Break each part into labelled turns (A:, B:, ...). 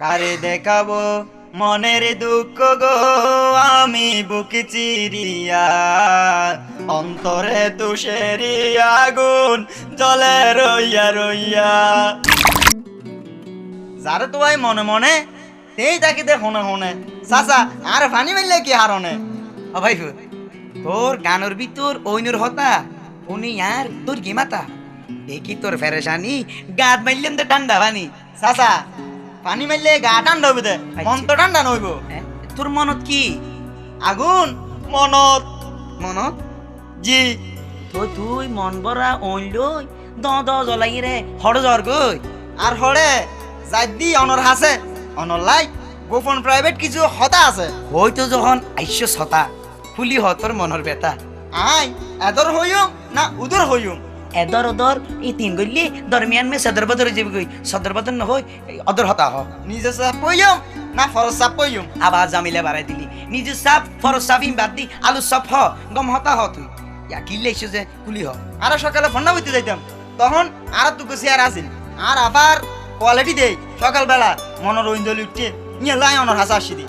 A: কারে দেখাবো মনের দুঃখ গো? আমি বুক চিরিয়া, অন্তরে তুষেরি আগুন জলে রইয়া রইয়া। যারে তো ভাই মনে মনে, তেই দে হনে হনে। চাচা, আর ফানি মারলে কি হারনে?
B: ও ভাই তোর গানোর ভিতর ওইনুর হতা, উনি আর তোর কি মাতা দেখি তোর ফেরেশানি, গাত মারলেন তো ঠান্ডা পানি
A: চাচা পানি মারলে গা ঠান্ডা হইবে দে মন তো ঠান্ডা নইব
B: তোর মনত কি?
A: আগুন? মনত।
B: মনত?
A: জি।
B: তো তুই মন ভরা ওই লই দ দ জ্বলাই রে হড় জ্বর গই
A: আর হরে যাদি অনর হাসে অনর লাই গোপন প্রাইভেট কিছু হতা আছে।
B: হয়তো যখন আইস্য ছতা ফুলি হ তোর মনের বেতা
A: আই এদর হইম না উদর হইম
B: এদর ওদর, এই তিন গইলি দরমিয়ান মে সদর বদর যাবি গই সদর বদর নহই এই অদর হতা হ।
A: নিজে চাপ পইম না ফরজ চাপ পইম
B: আবার জামিলে বাড়াই দিলি। নিজে সাপ, ফরজ সাফিম বাদ দি, আলু সব হ, গম হতা হ তুই। ইয়া কিল্লে এসো যে কুলি হ?
A: আর সকালে ফন্না বইতে যাইতাম। তখন আর তুকু আর আসিল। আর আবার কোয়ালিটি দেই, সকালবেলা মনের ঐন্দল উঠে নিয়ে লাই অনর হাসা আসি দি।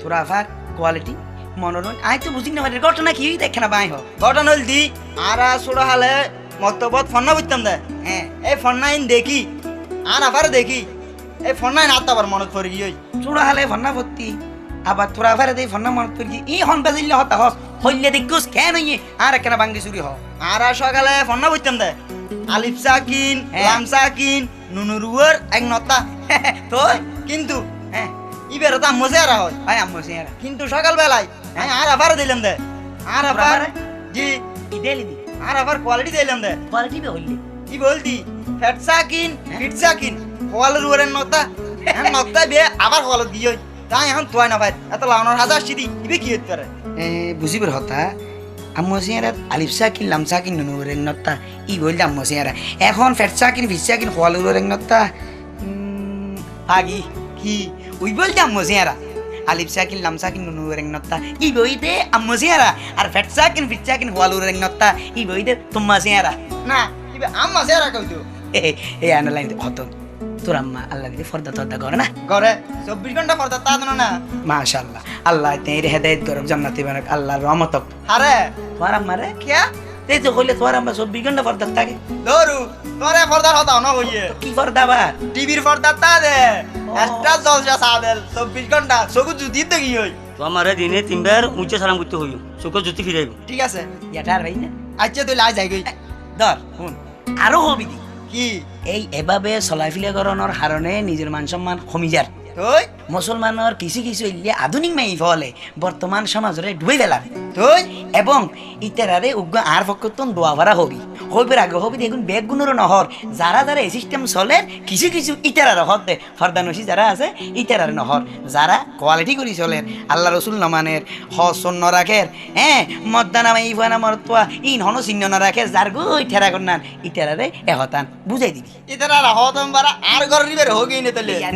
B: তোরা আবার কোয়ালিটি, মনোরঞ্জন, আই তো বুঝি না ঘটনা কি দেখে না বাই হ।
A: ঘটনা হল দি, আর ছোড়া হালে মক্তবত ফন্না বইতাম দে।
B: হ্যাঁ।
A: এই ফন্নাইন দেখি আর আবার দেখি। এই ফন্নাইন আত্মা আবার মনত পড়ে গিয়ে
B: চূড়া হালে ভন্না ভর্তি আবার তোরা আবার দেই ভন্না মনত করি। ই হন বাজিল্লে হতা হস হইলে দেখুস কেন ইয়ে আর কেন বাঙ্গি চুরি হ
A: আর সকালে ফন্না বইতাম দে। আলিফ সাকিন
B: হ্যাঁ।
A: লাম সাকিন নুনুরুয়ার এক নতা।
B: তুই?
A: কিন্তু
B: হ্যাঁ।
A: ইবের তো মজে আর হয়।
B: ভাই আম্মু সিয়ারা
A: কিন্তু সকালবেলায় আমি আর আবার দিলাম দে। আর আবার
B: আবারে?
A: জি।
B: ইদেলি দি।
A: আর আবার কোয়ালিটি দিলাম দে।
B: কোয়ালিটি বে হইলে।
A: কি বলতি? ফ্যাট সাকিন
B: হ্যাঁ।
A: ফিট সাকিন কোয়ালের উয়ারের নতা এখন নতা বিয়ে আবার কোয়াল দিয়ে তাই এখন তোয়াই না ভাই এত লাউনার হাজার সিদি ইবে কি হতে পারে?
B: এ বুঝিবার হতা আম্মু সিয়ারা আলিফ সাকিন লাম সাকিন নুনু রেং নত্তা। ই বললে আম্মু সিয়ারা এখন ফেট সাকিন ফিস সাকিন খোয়ালু রেং নত্তা? আগি কি? উই বলতে আম্মু সিয়ারা আলিফ সাকিন লাম সাকিন নুনু রেং নত্তা। ই বইতে আম্মু সিয়ারা আর ফেট সাকিন ফিস সাকিন খোয়ালু রেং নত্তা। ই বইতে তোমা সিয়ারা।
A: না ইবে আম্মা সেরা কইতো
B: এ এ আনা লাইন হতো তোর আম্মা আল্লাহ দিদি ফর্দা তর্দা করে না?
A: ঘরে চব্বিশ ঘণ্টা পর তা না?
B: মাশাআল্লাহ। আল্লাহ তের হেদায়েত করক জান্নাতি বানাক আল্লাহর রহমতক
A: আরে।
B: তোর আম্মা রে
A: কিয়া?
B: এই তো কইলে তোর আম্মা চব্বিশ ঘণ্টা ফর্দা থাকে
A: ধরু তোরে পর্দার হতা না হইয়ে
B: কি ফর্দা আবার
A: টিভির পর্দার তা দে একটা জলসা সাদেল চব্বিশ ঘণ্টা চকু জুতি দেখি হই
C: তো আমারে দিনে তিনবার উঁচে সালাম করতে হইব চোখে জ্যোতি ফিরাইব
A: ঠিক আছে
B: ইয়াটার ভাই না
A: আচ্ছা তুই লাই যাই গই
B: ধর শুন আরও হবি
A: কি
B: এই এভাবে চলাফিলা করণৰ কাৰণে নিজৰ মান সন্মান কমি যাৰ
A: তুই
B: মুছলমানৰ কিছু কিছু ইলিয়ে আধুনিক মাই ফলে বৰ্তমান সমাজৰে ডুবাই পেলাৰ
A: তুই
B: এবং ইতারারে উগ্র আর পক্ষতন দোয়া ভরা হবি। হইবার আগে হবি দেখুন বেগ গুণের নহর যারা যারা এই সিস্টেম চলে কিছু কিছু ইতারার হতে ফর্দানসি যারা আছে ইতারার নহর যারা কোয়ালিটি করি চলের আল্লাহ রসুল নমানের হসন ন রাখের হ্যাঁ মদ্দানা মাই ইফানা মরতুয়া ইন হন চিহ্ন ন রাখে যার গই ঠেরা করনান ইতারারে এহতান। বুঝাই দিবি।
A: ইতারা হতম বারা আর ঘর রিবের হোক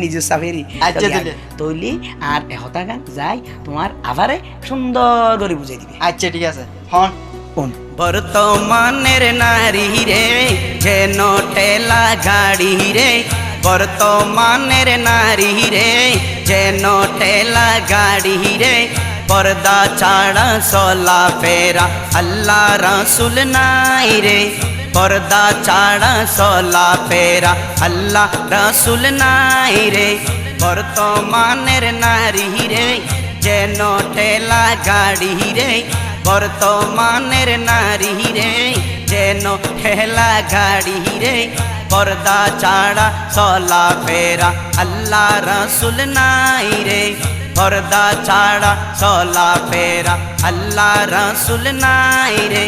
B: নিজের সাফেরি
A: আচ্ছা।
B: তৈলি আর এহতা গান যাই তোমার আবারে সুন্দর করে বুঝাই দিবি।
A: আচ্ছা ঠিক আছে। হন।
B: কোন? বর্তমানের নারী রে যেন ঠেলা গাড়ি রে। বর্তমানের নারী রে যেন ঠেলা গাড়ি রে। পর্দা ছাড়া চলা ফেরা আল্লাহ রাসুল নাই রে। পর্দা ছাড়া চলা ফেরা আল্লাহ রাসুল নাই রে। বর্তমানের নারী রে, যেন ঠেলা গাড়ি রে। বর্তমানের নারী রে, যেন ঠেলা গাড়ি রে। পর্দা ছাড়া চলা ফেরা আল্লাহ রসুল নাই রে। পর্দা ছাড়া চলা ফেরা আল্লাহ রসুল নাই রে।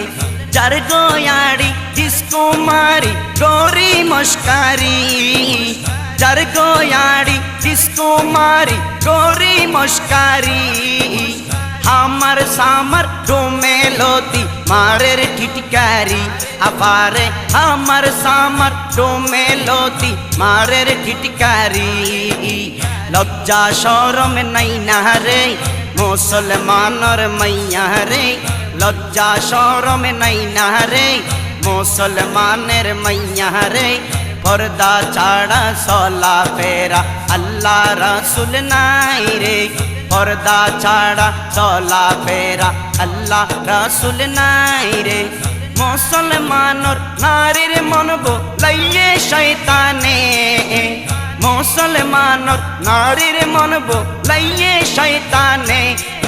B: যার গোয়াড়ি, ডিস্কো মারি গৌরি মস্কারি। যার গোয়াড়ি ডিস্কো মারি, গৌরি মস্কারি। আমার সামার ডোমে লতি মারের টিটকারি আবারে আমার সামার ডোমে লতি মারের টিটকারি লজ্জা সরম নাই না রে, মুসলমানর মাইয়া রে। লজ্জা সরম নাই না রে, মুসলমানের মাইয়া রে।
D: পর্দা ছাড়া চলা ফেরা আল্লাহ রাসুল নাই রে। পর্দা ছাড়া চলা ফেরা আল্লাহ রাসুল নাই রে। মুসলমানর নারীর মন লাইয়ে শৈতানে মুসলমানর নারীর মন লাইয়ে শৈতানে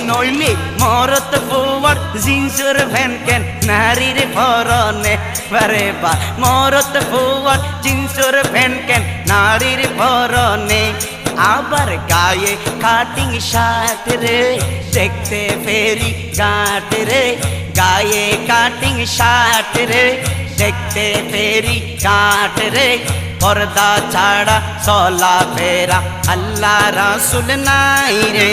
D: নইলে মরত ফুয়ার জিন্সর ভ্যান কেন? নারীর ভরনে বারে বা। মরত ফুয়ার জিন্সর ভ্যান কেন? নারীর ভরনে আবার গায়ে কাটিং শার্ট রে। দেখতে ফেরি গাট রে। গায়ে কাটিং শার্ট রে। দেখতে ফেরি গাট রে। পর্দা ছাড়া চলা ফেরা। আল্লাহ রাসুল নাই রে।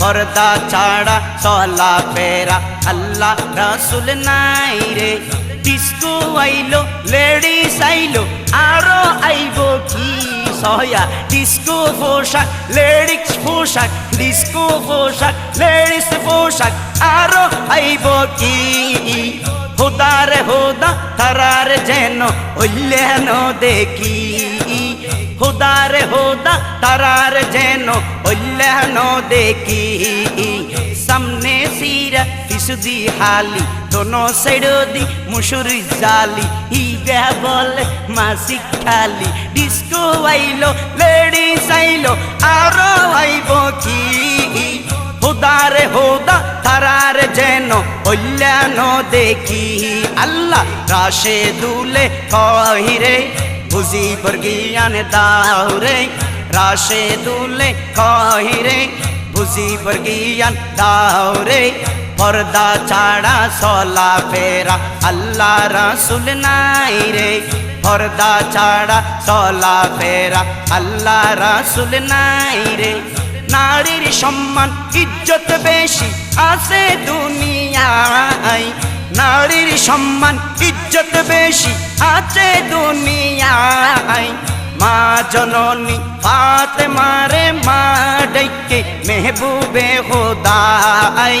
D: পর্দা ছাড়া চলা ফেরা। আল্লাহ রাসুল নাই রে। ডিস্কো আইলো, লেডিস আইলো, আরও আইব কি সহয়া। ডিস্কো পোশাক, লেডিস পোশাক, ডিস্কো পোশাক, লেডিস পোশাক, আরও আইব কি। হুদার হুদা তারার যেন অল্যান দেখি। হুদার হুদা তারার যেন অল্যান দেখি সামনে সিরা পিছুদি হালি দোনো সাইড দি মুসুরি জালি ইগা বলে মাসিক খালি ডিস্কো আইলো লেডিস আইলো আরও আইব কি হুদারে হুদা তারার যেন অল্যান দেখি আল্লাহ রাশে দুলে কহিরে বুঝি বর্গিয়ান দাও রে রাশে দুলে কহিরে বুঝি বর্গিয়ান দাও রে, পর্দা ছাড়া সলা ফেরা আল্লাহ রাসুল নাই রে। পর্দা ছাড়া সলা ফেরা আল্লাহ রাসুল নাই রে। নারীর সম্মান, ইজ্জত বেশি আছে দুনিয়ায়। নারীর সম্মান, ইজ্জত বেশি আছে দুনিয়ায়। মা জননী পাতে মারে মা ডেকে মেহবুবে খোদাই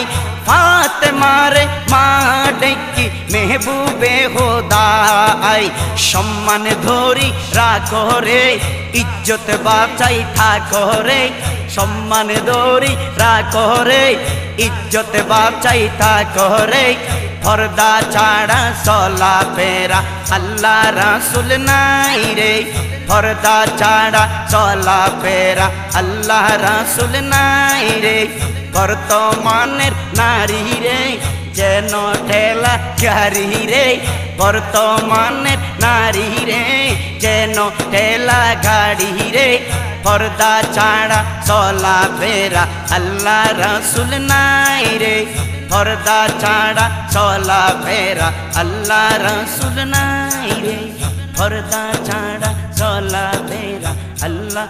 D: ফাতে মারে মা ডেকে মেহবুবে খোদাই সম্মান ধরি রাখো রে, ইজ্জত বাঁচাই থাকো রে। সম্মান ধরি রাখো রে, ইজ্জত বাঁচাই থাকো রে। পর্দা ছাড়া চলা ফেরা আল্লাহ রাসুল নাই রে। পর্দা ছাড়া চলা ফেরা আল্লাহ রাসুল নাই রে। বর্তমানের নারী রে, যেন ঠেলা গাড়ি রে। বর্তমানের নারী রে, যেন ঠেলা গাড়ি রে। পর্দা ছাড়া চলা ফেরা আল্লাহ রসুল নাই রে। পর্দা ছাড়া চলা ফেরা আল্লাহ রসুল নাই রে। পর্দা ছাড়া চলা ফেরা আল্লাহ